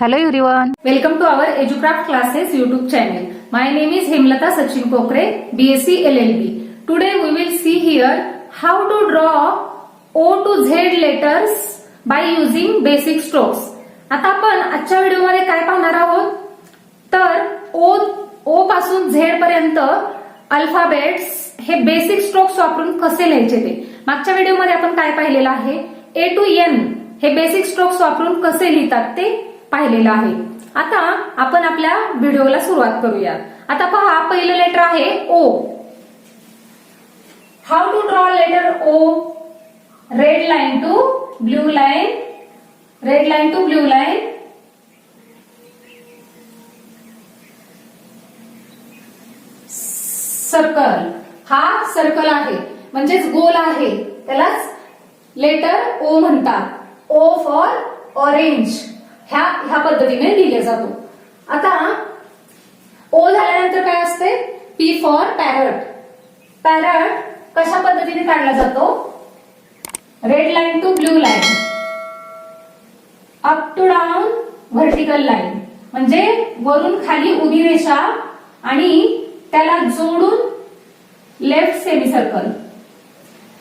Hello everyone welcome to our Educraft classes YouTube channel my name is Hemlata Sachin Kokare BSc L L B today we will see here how to draw A to Z letters by using basic strokes आता आपण आजच्या व्हिडिओमध्ये काय पाहणार आहोत? तर ओ ओ पासून Z पर्यंत अल्फाबेट्स हे बेसिक स्ट्रोक्स वापरून कसे लिहायचे ते. मागच्या व्हिडिओमध्ये आपण काय पाहिलेलं आहे? ए टू एन हे बेसिक स्ट्रोक्स वापरून कसे लिहितात ते पाहिलेलं आहे. आता आपण आपल्या व्हिडिओला सुरुवात करूया. आता पहा पहिलं लेटर आहे O how to draw letter O red line to blue line red line to blue line circle हा सर्कल आहे. म्हणजेच गोल आहे. त्यालाच लेटर ओ म्हणतात. ओ फॉर ऑरेंज ह्या ह्या पद्धतीने लिहिला जातो. आता ओ झाल्यानंतर काय असते? पी फॉर पॅरट पॅरट कशा पद्धतीने काढला जातो? Red line to blue line up to down vertical line म्हणजे वरून खाली उभी रेषा आणि त्याला जोडून left semi circle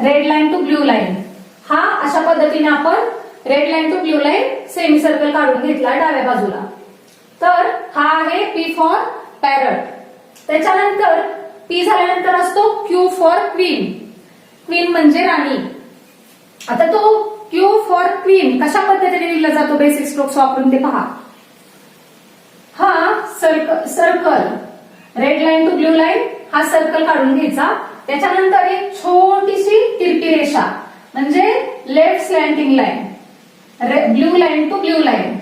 red line to blue line हा अशा पद्धतीने आपण red line to blue line semi circle काढून घेतला डाव्या बाजूला. तर हा आहे पी फॉर पॅरट त्याच्यानंतर पी झाल्यानंतर असतो क्यू फॉर क्वीन क्वीन म्हणजे राणी. आता तो क्यू फॉर क्वीन कशा पद्धतीने लिहिला जातो बेसिक स्ट्रोक्स वापरून ते पहा. हा circle red line to blue line हा सर्कल काढून घ्यायचा. त्याच्यानंतर एक छोटीशी तिरकी रेषा. म्हणजे left slanting line blue line to blue line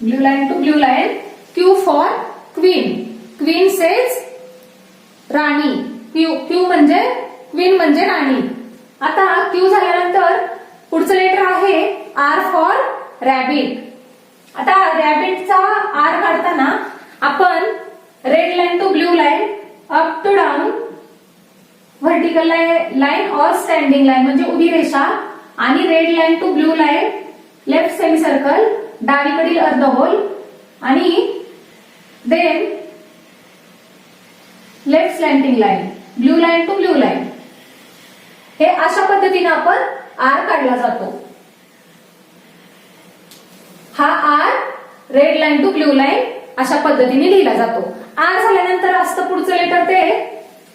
blue line to blue line Q for queen queen says Rani. Q Q म्हणजे क्वीन म्हणजे राणी. आता क्यू झाल्यानंतर पुढचं लेटर आहे आर फॉर रॅबिट आता रॅबिटचा आर काढताना आपण red line to blue line up to down vertical line or standing line म्हणजे उभी रेषा आणि red line to blue line left semi circle डावीकडील अर्धगोल आणि then left slanting line blue line to blue line हे अशा पद्धतीने आपण आर काढला जातो. हा R red line to blue line अशा पद्धतीने लिहिला जातो. आर झाल्यानंतर असतं पुढचं लेटर ते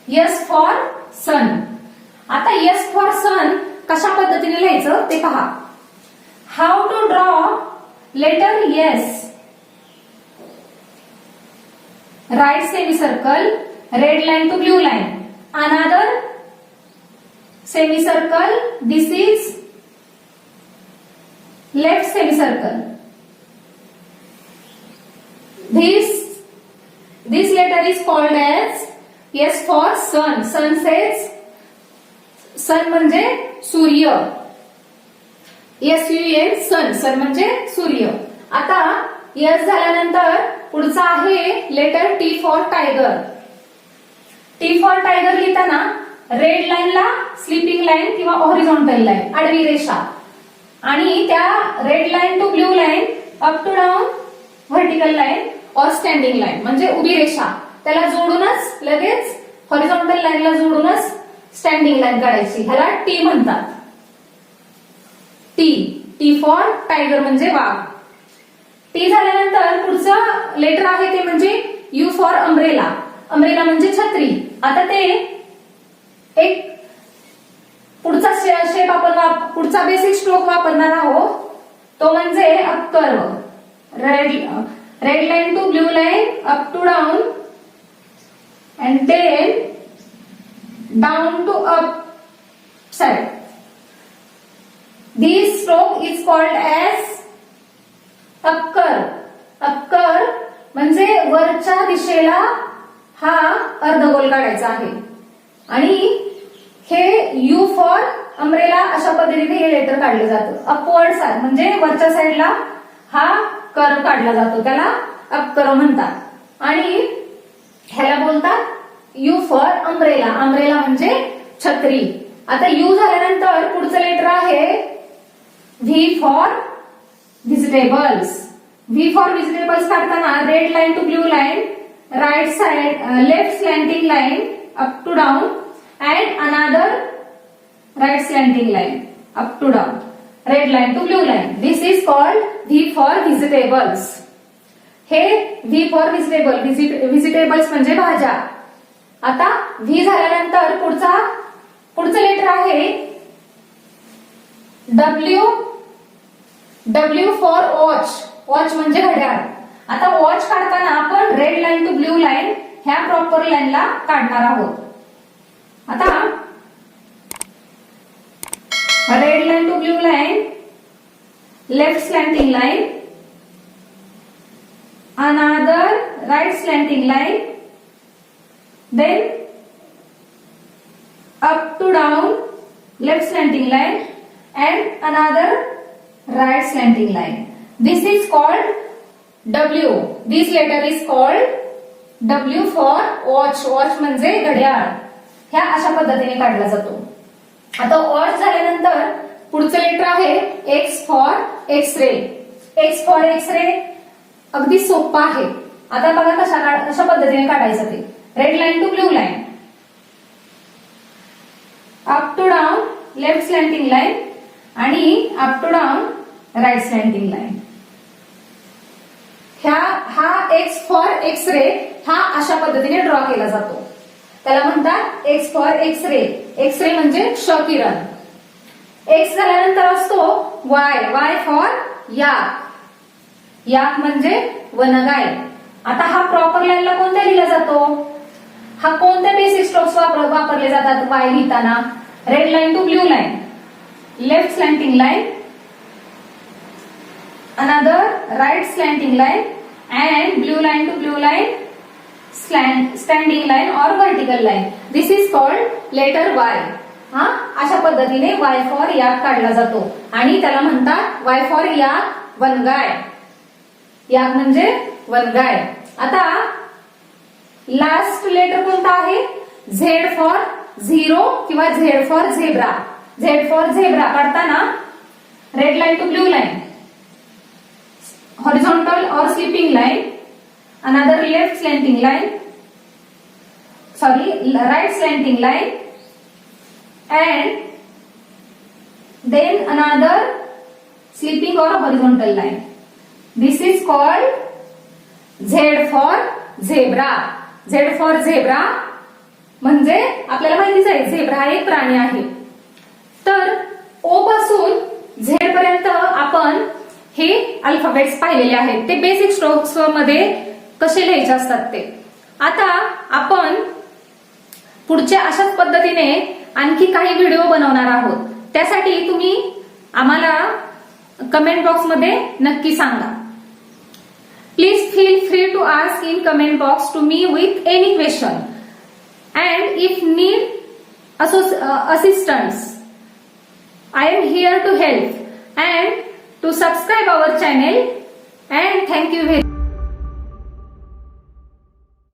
यस फॉर सन आता यस फॉर सन कशा पद्धतीने लिहायचं ते पहा. How to draw letter S right semi circle red line to blue line another semi circle this is left semi circle this this letter is called as yes for sun. Sun says sun म्हणजे सूर्य. S U N sun. Sun म्हणजे सूर्य. आता S झाल्यानंतर पुढचा आहे letter T for tiger T for tiger लिहिताना red लाईनला स्लीपिंग लाईन किंवा ऑरिझॉन्टल लाईन आडवी रेषा. आणि त्या red line to blue line up to down vertical line or standing line म्हणजे उभी रेषा. त्याला जोडूनच लगेच हॉरिझॉन्टल लाईनला जोडूनच स्टँडिंग लाईन काढायची. ह्याला टी म्हणतात. टी टी फॉर टायगर म्हणजे वाघ. टी झाल्यानंतर पुढचं लेटर आहे ते म्हणजे यू फॉर अम्ब्रेला अम्ब्रेला म्हणजे छत्री. आता ते एक पुढचा शेप आपण पुढचा बेसिक स्ट्रोक वापरणार आहोत. तो म्हणजे a curve red red line to blue line up to down and then down to up side This stroke is called as a curve. A curve म्हणजे वरच्या दिशेला हा अर्धगोल काढायचा आहे. आणि हे यू फॉर अमरेला अशा पद्धतीने हे लेटर काढलं जातं. अपवर्ड साईड म्हणजे वरच्या साईडला हा कर काढला जातो. त्याला अपकर म्हणतात. आणि ह्याला बोलतात यू फॉर अमरेला अमरेला म्हणजे छत्री. आता यू झाल्यानंतर पुढचं लेटर आहे V for vegetables V for vegetables काढताना red line to blue line right side left slanting line up to down and another right slanting line up to down red line to blue line this is called v फॉर vegetables हे v for vegetable vegetables म्हणजे भाज्या. आता v झाल्यानंतर पुढचा पुढचं letter आहे W W for watch watch म्हणजे घड्याळ. आता वॉच काढताना आपण red line to blue line ह्या प्रॉपर लाईनला काढणार आहोत. आता red line to blue line left slanting line another right slanting line then up to down left slanting line and another right slanting line. This is called W. This letter is called W for watch. Watch म्हणजे घड्याळ. ह्या अशा पद्धतीने काढला जातो. आता watch झाल्यानंतर पुढचं लेटर आहे X for X ray X for X ray अगदी सोपा आहे आता बघा कशा काढ- कशा पद्धतीने काढायचं ते red line to blue line up to down left slanting line आणि up to down right slanting line ह्या हा एक्स फॉर एक्स रे हा अशा पद्धतीने ड्रॉ केला जातो. त्याला म्हणतात X for X ray X ray म्हणजे क्षकिरण. एक्स झाल्यानंतर असतो Y Y for yak. Yak म्हणजे वनगाय. आता हा प्रॉपर लाईनला कोणत्या लिहिला जातो? हा कोणत्या बेसिक स्ट्रोक्स वापरले जातात? वाय लिहिताना. Red line to blue line left slanting line, another right slanting line and blue line to blue line slant standing line or vertical line this is called letter y हा अशा पद्धतीने Y for याक काढला जातो आणि त्याला म्हणतात Y for याक वनगाय याक म्हणजे वनगाय आता लास्ट लेटर कोणता आहे झेड फॉर झिरो किंवा Z for zebra Z for zebra काढताना red line to blue line horizontal or sleeping line another left slanting line sorry right slanting line and then another sleeping or horizontal line this is called Z for zebra Z for zebra म्हणजे आपल्याला माहितीच आहे zebra एक प्राणी आहे. तर ओ पासून Z पर्यंत आपण हे अल्फाबेट्स पाहिलेले आहेत. ते बेसिक स्ट्रोक्समध्ये कसे लिहायचे असतात ते. आता आपण पुढच्या अशाच पद्धतीने आणखी काही व्हिडिओ बनवणार आहोत. त्यासाठी तुम्ही आम्हाला कमेंट बॉक्समध्ये नक्की सांगा. Please feel free to ask in comment box to me with any question and if need assistance. I am here to help and to subscribe our channel and thank you very